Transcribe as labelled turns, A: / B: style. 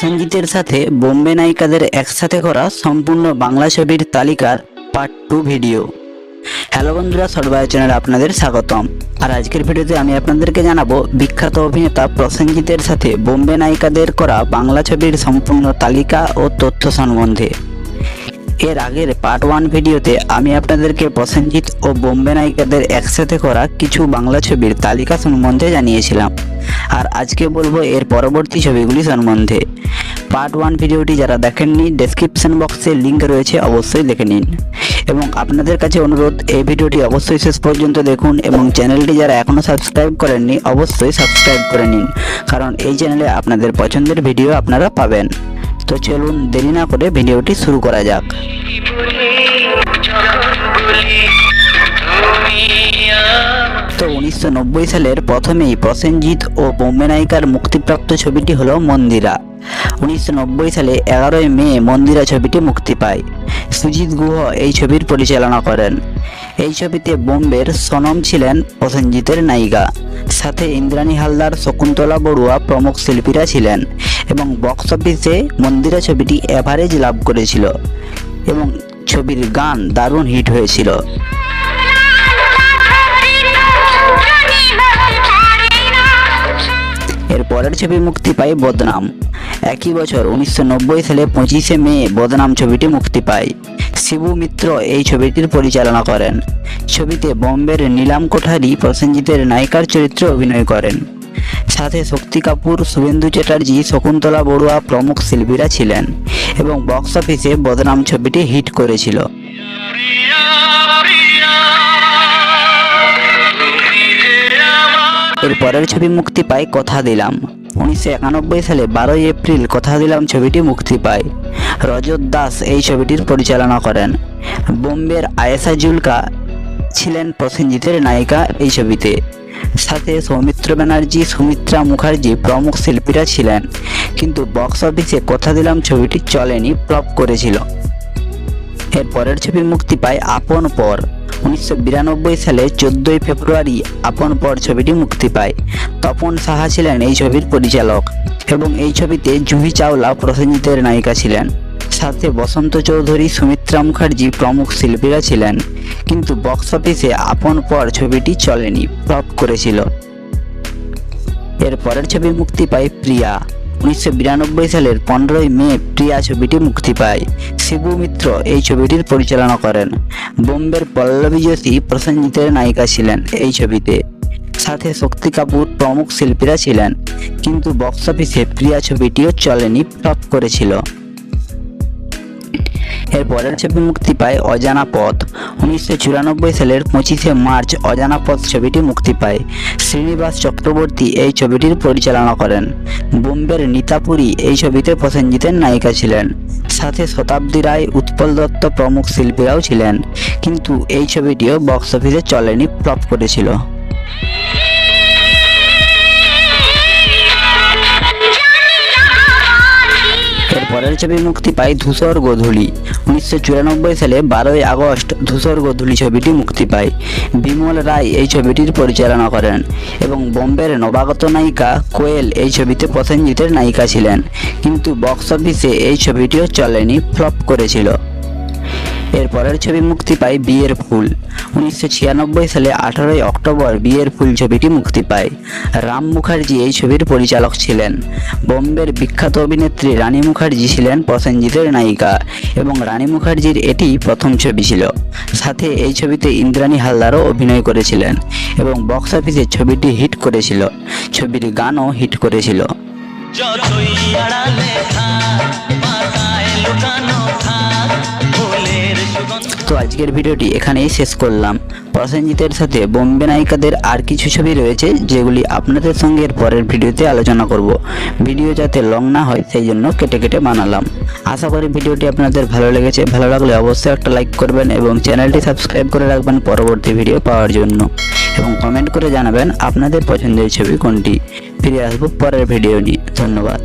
A: প্রসেনজিতের সাথে বোম্বে নায়িকাদের একসাথে করা সম্পূর্ণ বাংলা ছবির তালিকার পার্ট টু ভিডিও হ্যালো বন্ধুরা, সর্বায় চ্যানেলে আপনাদের স্বাগতম। আর আজকের ভিডিওতে আমি আপনাদেরকে জানাব বিখ্যাত অভিনেতা প্রসেনজিতের সাথে বোম্বে নায়িকাদের করা বাংলা ছবির সম্পূর্ণ তালিকা ও তথ্য সম্বন্ধে। এর আগের পার্ট ওয়ান ভিডিওতে আমি আপনাদেরকে প্রসেনজিৎ ও বোম্বে নায়িকাদের একসাথে করা কিছু বাংলা ছবির তালিকা সম্বন্ধে জানিয়েছিলাম। আর আজকে বলব এর পরবর্তী ছবিগুলি সম্বন্ধে। পার্ট ওয়ান ভিডিওটি যারা দেখেননি ডেসক্রিপশন বক্সে লিঙ্ক রয়েছে, অবশ্যই দেখে নিন। এবং আপনাদের কাছে অনুরোধ, এই ভিডিওটি অবশ্যই শেষ পর্যন্ত দেখুন এবং চ্যানেলটি যারা এখনও সাবস্ক্রাইব করেননি, অবশ্যই সাবস্ক্রাইব করে নিন। কারণ এই চ্যানেলে আপনাদের পছন্দের ভিডিও আপনারা পাবেন। তো চলুন দেরি না করে ভিডিওটি শুরু করা যাক। তো উনিশশো নব্বই সালের প্রথমেই প্রসেনজিৎ ও বোম্বে নায়িকার মুক্তিপ্রাপ্ত ছবিটি হলো মন্দিরা। উনিশশো নব্বই সালে এগারোই মে মন্দিরা ছবিটি মুক্তি পায়। সুজিত গুহ এই ছবির পরিচালনা করেন। এই ছবিতে বোম্বের সনম ছিলেন প্রসেনজিতের নায়িকা। সাথে ইন্দ্রাণী হালদার, শকুন্তলা বড়ুয়া প্রমুখ শিল্পীরা ছিলেন এবং বক্স অফিসে মন্দিরা ছবিটি অ্যাভারেজ লাভ করেছিল এবং ছবির গান দারুণ হিট হয়েছিল। এর পরের ছবি মুক্তি পায় বদনাম। একই বছর উনিশশো নব্বই সালে পঁচিশে মে বদনাম ছবিটি মুক্তি পায়। শিবু মিত্র এই ছবিটির পরিচালনা করেন। ছবিতে বম্বের নীলাম কোঠারি, প্রসেনজিতের নায়িকার চরিত্রে অভিনয় করেন। সাথে শক্তি কাপুর, শুভেন্দু চ্যাটার্জি, শকুন্তলা বড়ুয়া প্রমুখ শিল্পীরা ছিলেন এবং বক্স অফিসে বদনাম ছবিটি হিট করেছিল। এর পরের ছবি মুক্তি পায় কথা দিলাম। উনিশশো একানব্বই সালে বারোই এপ্রিল কথা দিলাম ছবিটি মুক্তি পায়। রজত দাস এই ছবিটির পরিচালনা করেন। বোম্বের আয়েশা জুলকা ছিলেন প্রসেনজিতের নায়িকা এই ছবিতে। সাথে সৌমিত্র ব্যানার্জি, সুমিত্রা মুখার্জি প্রমুখ শিল্পীরা ছিলেন। কিন্তু বক্স অফিসে কথা দিলাম ছবিটি চলেনি, ফ্লপ করেছিল। এর পরের ছবি মুক্তি পায় আপন পর। উনিশশো বিরানব্বই সালে চোদ্দই ফেব্রুয়ারি আপন পর ছবিটি মুক্তি পায়। তপন সাহা ছিলেন এই ছবির পরিচালক এবং এই ছবিতে জুহি চাওলা প্রসেনজিতের নায়িকা ছিলেন। সাথে বসন্ত চৌধুরী, সুমিত্রা মুখার্জি প্রমুখ শিল্পীরা ছিলেন। কিন্তু বক্স অফিসে আপন পর ছবিটি চলেনি, ফ্লপ করেছিল। এর পরের ছবি মুক্তি পায় প্রিয়া। উনিশশো বিরানব্বই সালের পনেরোই মে প্রিয়া ছবিটি মুক্তি পায়। শিবু মিত্র এই ছবিটির পরিচালনা করেন। বোম্বের পল্লবী যোশী প্রসেনজিতের নায়িকা ছিলেন এই ছবিতে। সাথে শক্তি কাপুর প্রমুখ শিল্পীরা ছিলেন। কিন্তু বক্স অফিসে প্রিয়া ছবিটিও চলেনি, ফ্লপ করেছিল। এর পরের ছবি মুক্তি পায় অজানা পথ। উনিশশো চুরানব্বই সালের পঁচিশে মার্চ অজানা পথ ছবিটি মুক্তি পায়। শ্রীনিবাস চক্রবর্তী এই ছবিটির পরিচালনা করেন। বোম্বের নিতাপুরী এই ছবিতে প্রসেনজিতের নায়িকা ছিলেন। সাথে শতাব্দী রায়, উৎপল দত্ত প্রমুখ শিল্পীরাও ছিলেন। কিন্তু এই ছবিটিও বক্স অফিসে চলেনি, ফ্লপ করেছিল। পরের ছবি মুক্তি পায় ধূসর গোধূলি। উনিশশো চুরানব্বই সালে বারোই আগস্ট ধূসর গোধূলি ছবিটি মুক্তি পায়। বিমল রায় এই ছবিটির পরিচালনা করেন এবং বোম্বের নবাগত নায়িকা কোয়েল এই ছবিতে প্রসেনজিতের নায়িকা ছিলেন। কিন্তু বক্স অফিসে এই ছবিটিও চলেনি, ফ্লপ করেছিল। এর পরের ছবি মুক্তি পায় বিয়ের ফুল। উনিশশো ছিয়ানব্বই সালে আঠারোই অক্টোবর বিয়ের ফুল ছবিটি মুক্তি পায়। রাম মুখার্জি এই ছবির পরিচালক ছিলেন। বোম্বের বিখ্যাত অভিনেত্রী রানী মুখার্জি ছিলেন প্রসেনজিতের নায়িকা এবং রানী মুখার্জির এটি প্রথম ছবি ছিল। সাথে এই ছবিতে ইন্দ্রাণী হালদারও অভিনয় করেছিলেন এবং বক্স অফিসে ছবিটি হিট করেছিল। ছবির গানও হিট করেছিল।
B: যতই আড়ালে থাক পাতায় লুকানো সুগন্ধ
A: তো আজকের ভিডিওটি এখানেই শেষ করলাম। প্রসেনজিতের সাথে বোম্বে নায়িকাদের আর কিছু ছবি রয়েছে যেগুলি আপনাদের সঙ্গে এর পরের ভিডিওতে আলোচনা করব। ভিডিও যাতে লং না হয়, সেই জন্য কেটে কেটে বানালাম। আশা করি ভিডিওটি আপনাদের ভালো লেগেছে। ভালো লাগলে অবশ্যই একটা লাইক করবেন এবং চ্যানেলটি সাবস্ক্রাইব করে রাখবেন পরবর্তী ভিডিও পাওয়ার জন্য। এবং কমেন্ট করে জানাবেন আপনাদের পছন্দের ছবি কোনটি। ফিরে আসব পরের ভিডিও নিয়ে ধন্যবাদ।